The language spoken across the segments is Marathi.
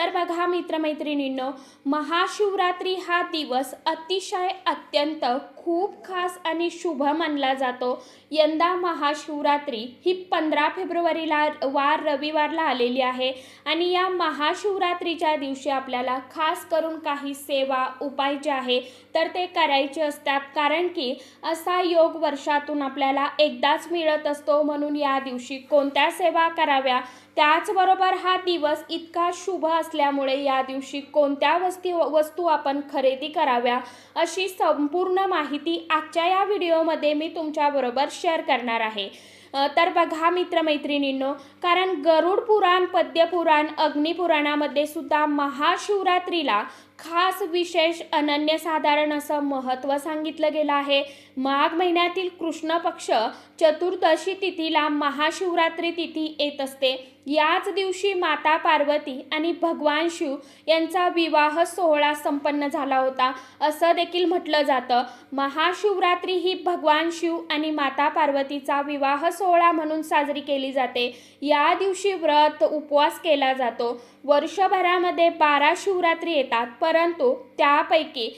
तर बघा मित्रमैत्रिणींनो महाशिवरात्री हा दिवस अतिशय अत्यंत खूप खास आणि शुभ मानला जातो. यंदा महाशिवरात्री ही पंधरा फेब्रुवारीला वार रविवारला आलेली आहे आणि या महाशिवरात्रीच्या दिवशी आपल्याला खास करून काही सेवा उपाय जे आहे तर ते करायचे असतात. कारण की असा योग वर्षातून आपल्याला एकदाच मिळत असतो. म्हणून या दिवशी कोणत्या सेवा कराव्या त्याचबरोबर हा दिवस इतका शुभ असल्यामुळे या दिवशी कोणत्या वस्ती वस्तू आपण खरेदी कराव्या अशी संपूर्ण माहिती आजच्या या व्हिडिओमध्ये मी तुमच्याबरोबर शेअर करणार आहे. तर बघा मित्रमैत्रिणींनो कारण गरुड पुराण पद्यपुराण अग्निपुराणामध्ये सुद्धा महाशिवरात्रीला खास विशेष अनन्यसाधारण असं महत्त्व सांगितलं गेलं आहे. माघ महिन्यातील कृष्ण पक्ष चतुर्दशी तिथीला महाशिवरात्री तिथी येत असते. याच दिवशी माता पार्वती आणि भगवान शिव यांचा विवाह सोहळा संपन्न झाला होता. असं देखील म्हटलं जातं. महाशिवरात्री ही भगवान शिव आणि माता पार्वतीचा विवाह सोहळा म्हणून साजरी केली जाते. या दिवशी व्रत उपवास केला जातो. वर्षभरामध्ये बारा शिवरात्री येतात परंतु त्यापैकी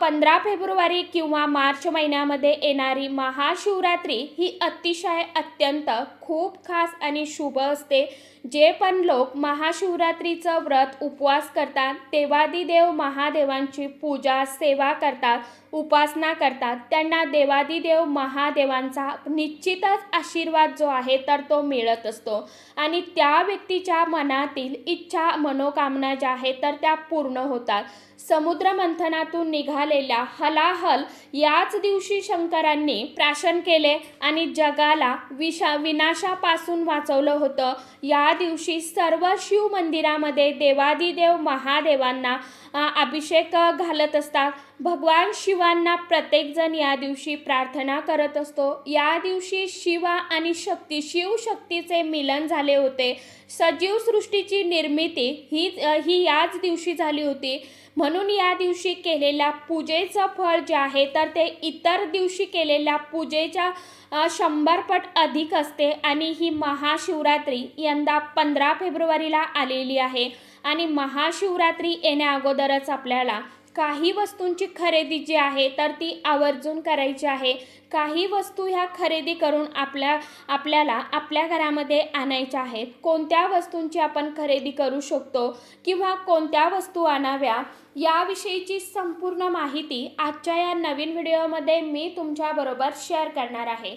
पंधरा फेब्रुवारी किंवा मार्च महिन्यामध्ये येणारी महाशिवरात्री ही अतिशय अत्यंत खूप खास आणि शुभ असते. जे पण लोक महाशिवरात्रीचं व्रत उपवास करतात देवादिदेव महादेवांची पूजा सेवा करतात उपासना करतात त्यांना देवादिदेव महादेवांचा निश्चितच आशीर्वाद जो आहे तर तो मिळत असतो. आणि त्या व्यक्तीच्या मनातील इच्छा मनोकामना ज्या आहेत तर त्या पूर्ण होतात. समुद्र मंथनातून निघालेल्या हलाहल याच दिवशी शंकरांनी प्राशन केले आणि जगाला विषा विनाशापासून वाचवलं होतं. या दिवशी सर्व शिव मंदिरामध्ये देवादिदेव महादेवांना अभिषेक घालत असतात. भगवान शिवांना प्रत्येकजण या दिवशी प्रार्थना करत असतो. या दिवशी शिवा आणि शक्ती शिवशक्तीचे मिलन झाले होते. सजीव सृष्टीची निर्मिती ही ही याच दिवशी झाली होती. म्हणून या दिवशी केलेल्या पूजेचं फळ जे आहे तर ते इतर दिवशी केलेल्या पूजेच्या शंभरपट अधिक असते आणि ही महाशिवरात्री यंदा पंधरा फेब्रुवारीला आलेली आहे. आणि महाशिवरात्री येण्या अगोदरच आपल्याला काही वस्तूंची खरेदी जी आहे तर ती आवर्जून करायची आहे. काही वस्तू ह्या खरेदी करून आपल्या आपल्याला आपल्या घरामध्ये आणायच्या आहेत. कोणत्या वस्तूंची आपण खरेदी करू शकतो किंवा कोणत्या वस्तू आणाव्या याविषयीची संपूर्ण माहिती आजच्या या नवीन व्हिडिओमध्ये मी तुमच्याबरोबर शेअर करणार आहे.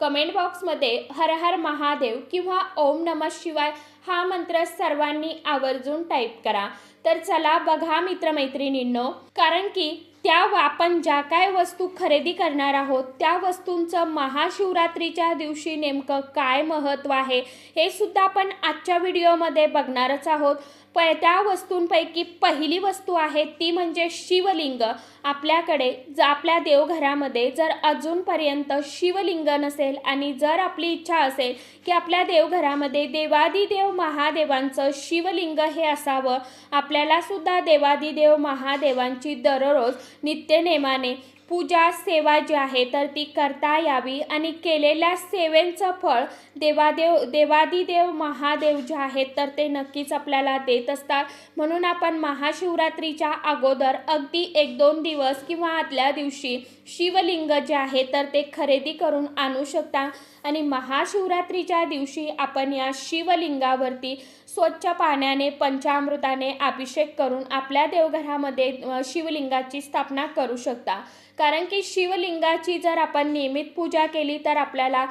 कमेंट बॉक्समध्ये हर हर महादेव किंवा ओम नमः शिवाय हा मंत्र सर्वांनी आवर्जून टाईप करा. तर चला बघा मित्रमैत्रिणींनो कारण की त्या आपण ज्या काय वस्तू खरेदी करणार आहोत त्या वस्तूंचं महाशिवरात्रीच्या दिवशी नेमकं काय महत्त्व आहे हे सुद्धा आपण आजच्या व्हिडिओमध्ये बघणारच आहोत. प त्या वस्तूंपैकी पहिली वस्तू आहे ती म्हणजे शिवलिंग. आपल्याकडे ज आपल्या देवघरामध्ये जर अजूनपर्यंत शिवलिंग नसेल आणि जर आपली इच्छा असेल की आपल्या देवघरामध्ये देवादिदेव महादेवांचं शिवलिंग हे असावं. आपल्याला सुद्धा देवादिदेव महादेवांची दररोज नित्यनेमाने पूजा सेवा जी आहे तर ती करता यावी. आणि केलेल्या सेवेंचं फळ देवादेव देवादिदेव महादेव जे आहेत तर ते नक्कीच आपल्याला देत असतात. म्हणून आपण महाशिवरात्रीच्या अगोदर अगदी एक दोन दिवस किंवा आदल्या दिवशी शिवलिंग जे आहे तर ते खरेदी करून आणू शकता. आणि महाशिवरात्रीच्या दिवशी आपण या शिवलिंगावरती स्वच्छ पाण्याने पंचामृताने अभिषेक करून आपल्या देवघरामध्ये शिवलिंगाची स्थापना करू शकता. कारण की शिवलिंगाची जर आपण नियमित पूजा केली तर आपल्याला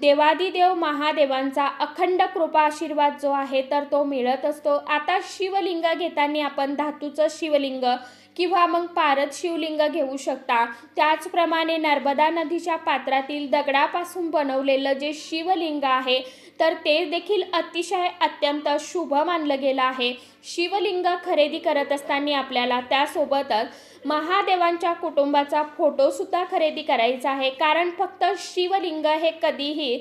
देवादिदेव महादेवांचा अखंड कृपा आशीर्वाद जो आहे तर तो मिळत असतो. आता शिवलिंग घेताना आपण धातूचं शिवलिंग किंवा मग पारद शिवलिंग घेऊ शकता. त्याचप्रमाणे नर्मदा नदीच्या पात्रातील दगडापासून बनवलेलं जे शिवलिंग आहे तर ते देखील अतिशय अत्यंत शुभ मानलं गेलं आहे. शिवलिंग खरेदी करत असताना आपल्याला त्यासोबतच महादेवांच्या कुटुंबाचा फोटोसुद्धा खरेदी करायचा आहे. कारण फक्त शिवलिंग हे कधीही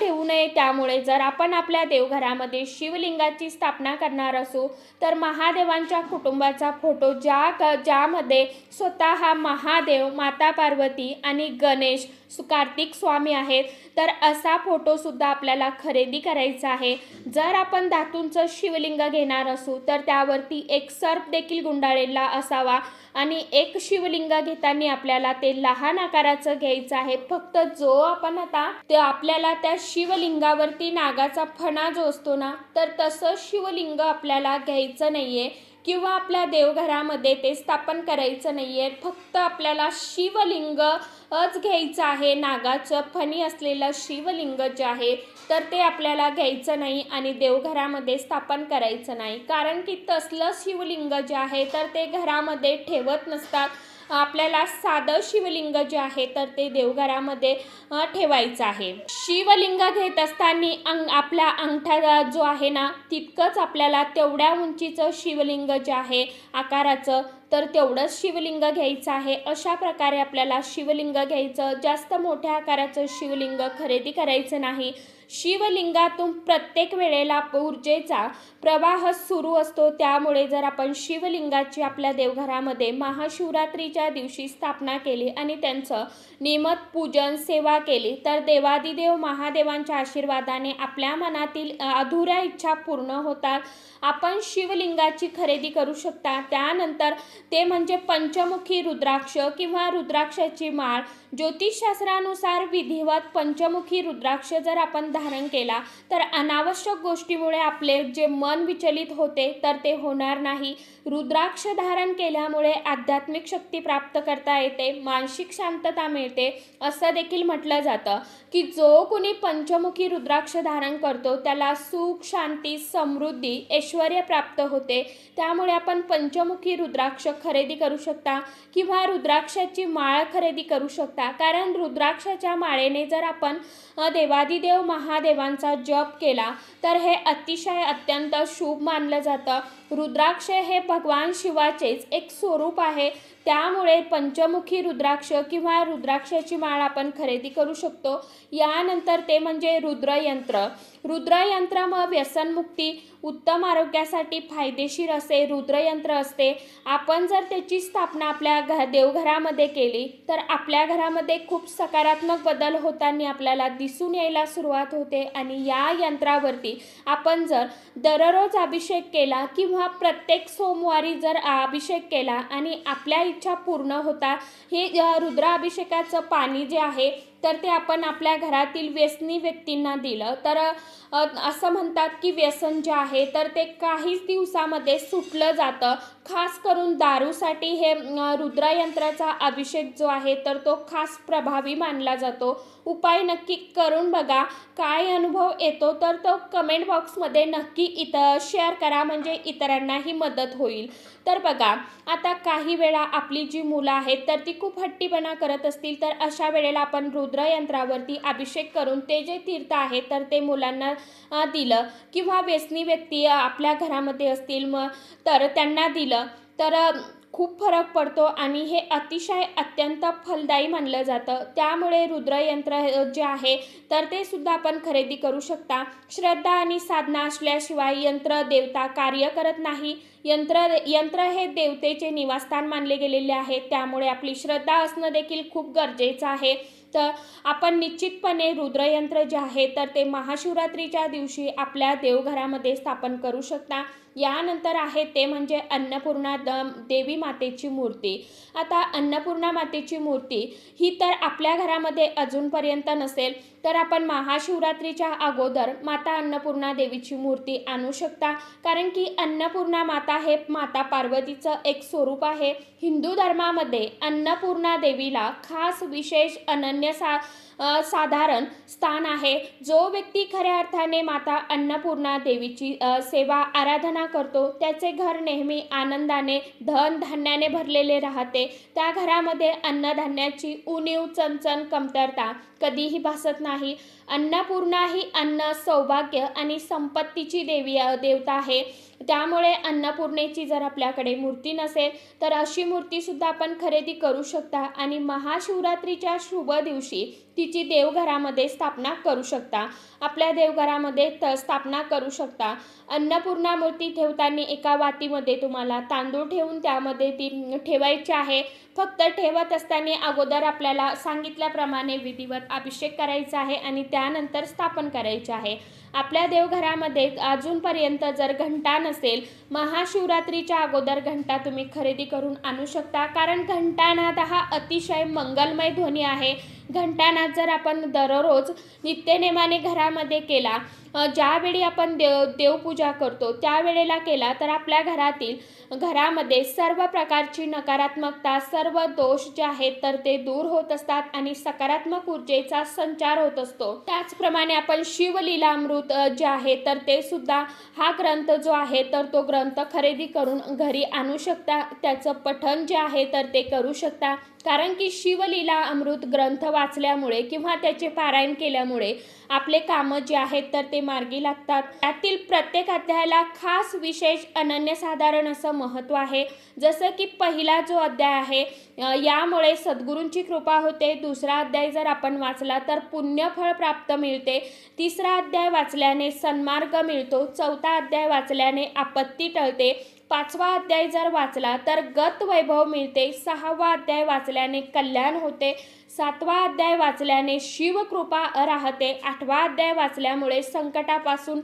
ठेवू नये. त्यामुळे जर आपण आपल्या देवघरामध्ये शिवलिंगाची स्थापना करणार असू तर महादेवांच्या कुटुंबाचा फोटो ज्या क ज्यामध्ये स्वतः महादेव माता पार्वती आणि गणेश कार्तिक स्वामी आहेत तर असा फोटोसुद्धा आपल्याला खरेदी करायचा आहे. जर आपण धातूंचं शिवलिंग घेणार असू तर त्यावरती एक सर्प देखील गुंडाळलेला असावा आणि एक शिवलिंग घेताना आपल्याला ते लहान आकाराचं घ्यायचं आहे. फक्त जो आपण आता ते आपल्याला त्या शिवलिंगावरती नागाचा फणा जो असतो ना तर तसं शिवलिंग आपल्याला घ्यायचं नाहीये. किंवा आपल्या देवघरामध्ये ते स्थापन करायचं नाही आहे फक्त आपल्याला शिवलिंगच घ्यायचं आहे. नागाचं फणी असलेलं शिवलिंग जे आहे तर ते आपल्याला घ्यायचं नाही आणि देवघरामध्ये स्थापन करायचं नाही. कारण की तसलं शिवलिंग जे आहे तर ते घरामध्ये ठेवत नसतात. आपल्याला साधं शिवलिंग जे आहे तर ते देवघरामध्ये ठेवायचं आहे. शिवलिंग घेत असताना अंग आपला अंगठा जो आहे ना तितकंच आपल्याला तेवढ्या उंचीचं शिवलिंग जे आहे आकाराचं तर तेवढंच शिवलिंग घ्यायचं आहे. अशा प्रकारे आपल्याला शिवलिंग घ्यायचं जास्त मोठ्या आकाराचं शिवलिंग खरेदी करायचं नाही. शिवलिंगातून प्रत्येक वेळेला ऊर्जेचा प्रवाह सुरू असतो. त्यामुळे जर आपण शिवलिंगाची आपल्या देवघरामध्ये महाशिवरात्रीच्या दिवशी स्थापना केली आणि त्यांचं नियमत पूजन सेवा केली तर देवादिदेव महादेवांच्या आशीर्वादाने आपल्या मनातील अधुऱ्या इच्छा पूर्ण होतात. आपण शिवलिंगाची खरेदी करू शकता. त्यानंतर ते म्हणजे पंचमुखी रुद्राक्ष किंवा रुद्राक्षाची माळ. ज्योतिषशास्त्रानुसार विधिवत पंचमुखी रुद्राक्ष जर आपण धारण केला. तर अनावश्यक गोष्टीमुळे आपले जे मन विचलित होते तर ते होणार नाही. रुद्राक्ष धारण केल्यामुळे आध्यात्मिक शक्ती प्राप्त करता येते मानसिक शांतता मिळते असं देखील म्हटलं जातं. की जो कोणी पंचमुखी रुद्राक्ष धारण करतो त्याला सुख शांती समृद्धी ऐश्वर प्राप्त होते. त्यामुळे आपण पंचमुखी रुद्राक्ष खरेदी करू शकता किंवा रुद्राक्षाची माळ खरेदी करू शकता. कारण रुद्राक्षाच्या माळेने जर आपण देवादिदेव महा महादेवांचा जप केला तर हे अतिशय अत्यंत शुभ मानलं जातं. रुद्राक्ष हे भगवान शिवाचेच एक स्वरूप आहे. त्यामुळे पंचमुखी रुद्राक्ष किंवा रुद्राक्षाची माळ आपण खरेदी करू शकतो. यानंतर ते म्हणजे रुद्रयंत्र. रुद्रयंत्र मग व्यसनमुक्ती उत्तम आरोग्यासाठी फायदेशीर असे रुद्रयंत्र असते. आपण जर त्याची स्थापना आपल्या घ देवघरामध्ये केली तर आपल्या घरामध्ये खूप सकारात्मक बदल होताना आपल्याला दिसून यायला सुरुवात होते. आणि या यंत्रावरती आपण जर दररोज अभिषेक केला किंवा प्रत्येक सोमवारी जर अभिषेक केला आणि आपल्या इच्छा पूर्ण होता हे रुद्राभिषेकाचं पाणी जे आहे तर ते आपण आपल्या घरातील व्यसनी व्यक्तींना दिलं. तर असं म्हणतात की व्यसन जे आहे तर ते काहीच दिवसामध्ये सुटलं जातं. खास करून दारूसाठी हे रुद्रायंत्राचा अभिषेक जो आहे तर तो खास प्रभावी मानला जातो. उपाय नक्की करून बघा. काय अनुभव येतो तर तो कमेंट बॉक्समध्ये नक्की इतर शेअर करा. म्हणजे इतरांनाही मदत होईल. तर बघा आता काही वेळा आपली जी मुलं आहेत तर ती खूप हट्टीपणा करत असतील. तर अशा वेळेला आपण रुद्रयंत्रावरती अभिषेक करून ते जे तीर्थ आहे तर ते मुलांना दिलं. किंवा व्यसनी व्यक्ती आपल्या घरामध्ये असतील मग तर त्यांना दिलं. तर खूप फरक पडतो आणि हे अतिशय अत्यंत फलदायी मानलं जातं. त्यामुळे रुद्रयंत्र जे आहे तर ते सुद्धा आपण खरेदी करू शकता. श्रद्धा आणि साधना असल्याशिवाय यंत्र देवता कार्य करत नाही. यंत्र यंत्र हे देवतेचे निवासस्थान मानले गेलेले आहे. त्यामुळे आपली श्रद्धा असणं देखील खूप गरजेचं आहे. तर आपण निश्चितपणे रुद्रयंत्र जे आहे तर ते महाशिवरात्रीच्या दिवशी आपल्या देवघरामध्ये स्थापन करू शकता. यानंतर आहे ते म्हणजे अन्नपूर्णा द देवी मातेची मूर्ती. आता अन्नपूर्णा मातेची मूर्ती ही तर आपल्या घरामध्ये अजूनपर्यंत नसेल तर आपण महाशिवरात्रीच्या अगोदर माता अन्नपूर्णा देवीची मूर्ती आणू शकता. कारण की अन्नपूर्णा माता माता हे माता पार्वतीचं एक स्वरूप आहे. हिंदू धर्मामध्ये अन्नपूर्णा देवीला खास विशेष अनन्य सा साधारण स्थान आहे. जो व्यक्ती खऱ्या अर्थाने माता अन्नपूर्णा देवीची सेवा आराधना करतो त्याचे घर नेहमी आनंदाने धन धान्याने भरलेले राहते. त्या घरामध्ये अन्नधान्याची उणीव चणचण कमतरता कधीही भासत नाही. अन्नपूर्णा ही अन्न सौभाग्य आणि संपत्तीची देवी देवता आहे. त्यामुळे अन्नपूर्णेची जर आपल्याकडे मूर्ती नसेल तर अशी मूर्तीसुद्धा आपण खरेदी करू शकता. आणि महाशिवरात्रीच्या शुभ दिवशी तिची देवघरामध्ये स्थापना करू शकता. आपल्या देवघरामध्ये त स्थापना करू शकता. अन्नपूर्णा मूर्ती ठेवताना एका वातीमध्ये तुम्हाला तांदूळ ठेवून त्यामध्ये ती ठेवायची आहे. फक्त ठेवत असताना अगोदर आपल्याला सांगितल्याप्रमाणे विधिवत अभिषेक करायचा आहे आणि त्यानंतर स्थापन करायचे आहे. आपल्या देवघरामध्ये अजूनपर्यंत जर घंटा नसेल महाशिवरात्रीच्या अगोदर घंटा तुम्ही खरेदी करून आणू शकता. कारण घंटानाद हा अतिशय मंगलमय ध्वनी आहे. घंटानाद जर आपण दररोज नित्यनेमाने घरामध्ये केला ज्यावेळी आपण देव देवपूजा करतो त्यावेळेला केला तर आपल्या घरातील घरामध्ये सर्व प्रकारची नकारात्मकता सर्व दोष जे आहेत तर ते दूर होत असतात आणि सकारात्मक ऊर्जेचा संचार होत असतो. त्याचप्रमाणे आपण शिवलीलामृत अमृत जे आहे तर ते सुद्धा हा ग्रंथ जो आहे तर तो ग्रंथ खरेदी करून घरी आणू शकता. त्याचं पठण जे आहे तर ते करू शकता. कारण की शिवलीला अमृत ग्रंथ वाचल्यामुळे किंवा त्याचे पारायण केल्यामुळे आपले कामं जे आहेत तर ते मार्गी लागतात. त्यातील प्रत्येक अध्यायाला खास विशेष अनन्यसाधारण असं महत्त्व आहे. जसं की पहिला जो अध्याय आहे यामुळे सद्गुरूंची कृपा होते. दुसरा अध्याय जर आपण वाचला तर पुण्यफळ प्राप्त मिळते. तिसरा अध्याय वाचल्याने सन्मार्ग मिळतो. चौथा अध्याय वाचल्याने आपत्ती टळते. पाचवा अध्याय जर वाचला तर गत वैभव मिळते. सहावा अध्याय वाचल्याने कल्याण होते. सातवा अध्याय वाचल्याने शिवकृपा राहते. आठवा अध्याय वाचल्यामुळे संकटापासून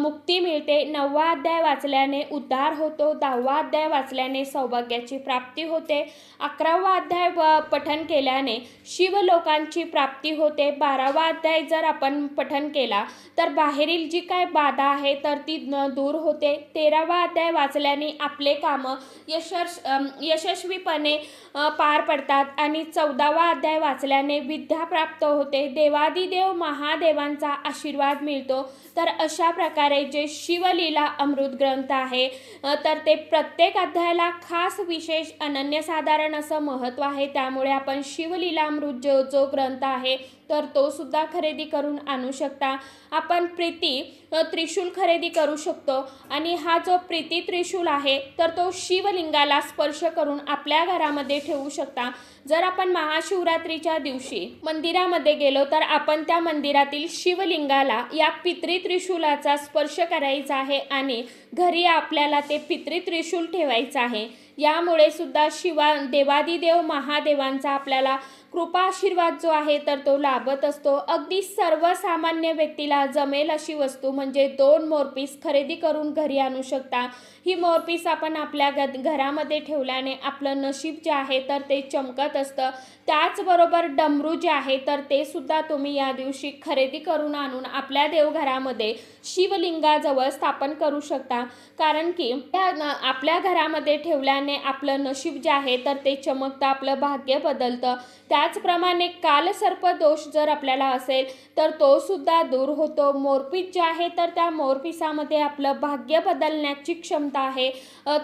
मुक्ती मिळते. नववा अध्याय वाचल्याने उद्धार होतो. दहावा अध्याय वाचल्याने सौभाग्याची प्राप्ती होते. अकरावा अध्याय व पठन केल्याने शिवलोकांची प्राप्ती होते. बारावा अध्याय जर आपण पठन केला तर बाहेरील जी काय बाधा आहे तर ती दूर होते. तेरावा अध्याय वाचल्याने आपले कामं यशस् यशस्वीपणे पार पडतात. आणि चौदावा अध्याय वाचल्याने विद्या प्राप्त होते. देवादिदेव महादेवांचा आशीर्वाद मिळतो. तर अशा प्रकारे जे शिवलीला अमृत ग्रंथ आहे तर ते प्रत्येक अध्यायाला खास विशेष अनन्यसाधारण असं महत्त्व आहे. त्यामुळे आपण शिवलीला अमृत जो जो ग्रंथ आहे तर तो सुद्धा खरेदी करून आणू शकता. आपण प्रीती त्रिशूल खरेदी करू शकतो. आणि हा जो प्रीती त्रिशूल आहे तर तो शिवलिंगाला स्पर्श करून आपल्या घरामध्ये ठेवू शकता. जर आपण महाशिवरात्रीच्या दिवशी मंदिरामध्ये गेलो तर आपण त्या मंदिरातील शिवलिंगाला या पित्री त्रिशूलाचा स्पर्श करायचा आहे आणि घरी आपल्याला ते पित्री त्रिशूल ठेवायचं आहे. यामुळे सुद्धा शिवा देवादिदेव महादेवांचा आपल्याला कृपा आशीर्वाद जो आहे तर तो लाभत असतो. अगदी सर्वसामान्य व्यक्तीला जमेल अशी वस्तू म्हणजे दोन मोरपीस खरेदी करून घरी आणू शकता. ही मोरपीस आपण आपल्या ग घरामध्ये ठेवल्याने आपलं नशीब जे आहे तर ते चमकत असतं. त्याचबरोबर डमरू जे आहे तर ते सुद्धा तुम्ही या दिवशी खरेदी करून आणून आपल्या देवघरामध्ये शिवलिंगाजवळ स्थापन करू शकता. कारण की त्या आपल्या घरामध्ये ठेवल्याने आपलं नशीब जे आहे तर ते चमकतं आपलं भाग्य बदलतं. त्याचप्रमाणे कालसर्प दोष जर आपल्याला असेल तर तो सुद्धा दूर होतो. मोरपीस जे आहे तर त्या मोरपिसामध्ये आपलं भाग्य बदलण्याची क्षमता आहे.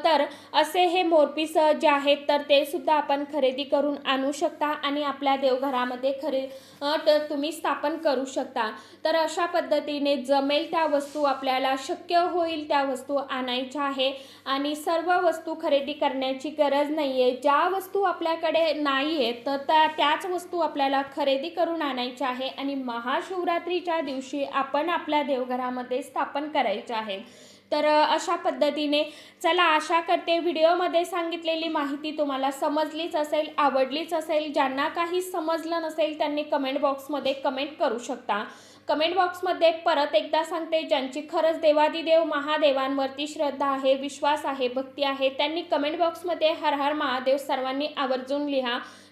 तर असे हे मोरपीस जे आहेत तर ते सुद्धा आपण खरेदी करून आणू शकता आणि आपल्या देवघरामध्ये खरे तर तुम्ही स्थापन करू शकता. तर अशा पद्धतीने जमेल त्या वस्तू आपल्याला शक्य होईल त्या वस्तू आणायच्या आहे. आणि सर्व वस्तू खरेदी करण्याची गरज नाही आहे ज्या वस्तू आपल्याकडे नाही आहेत तर त्या त्याच वस्तू आपल्याला खरेदी करून आणायच्या आहे आणि महाशिवरात्रीच्या दिवशी आपण आपल्या देवघरामध्ये स्थापन करायचं आहे. तर अशा पद्धतीने चला आशा करते व्हिडिओमध्ये सांगितलेली माहिती तुम्हाला समजलीच असेल आवडलीच असेल. ज्यांना काही समजलं नसेल त्यांनी कमेंट बॉक्समध्ये कमेंट करू शकता. कमेंट बॉक्समध्ये परत एकदा सांगते ज्यांची खरंच देवादिदेव महादेवांवरती श्रद्धा आहे विश्वास आहे भक्ती आहे त्यांनी कमेंट बॉक्समध्ये हर हर महादेव सर्वांनी आवर्जून लिहा.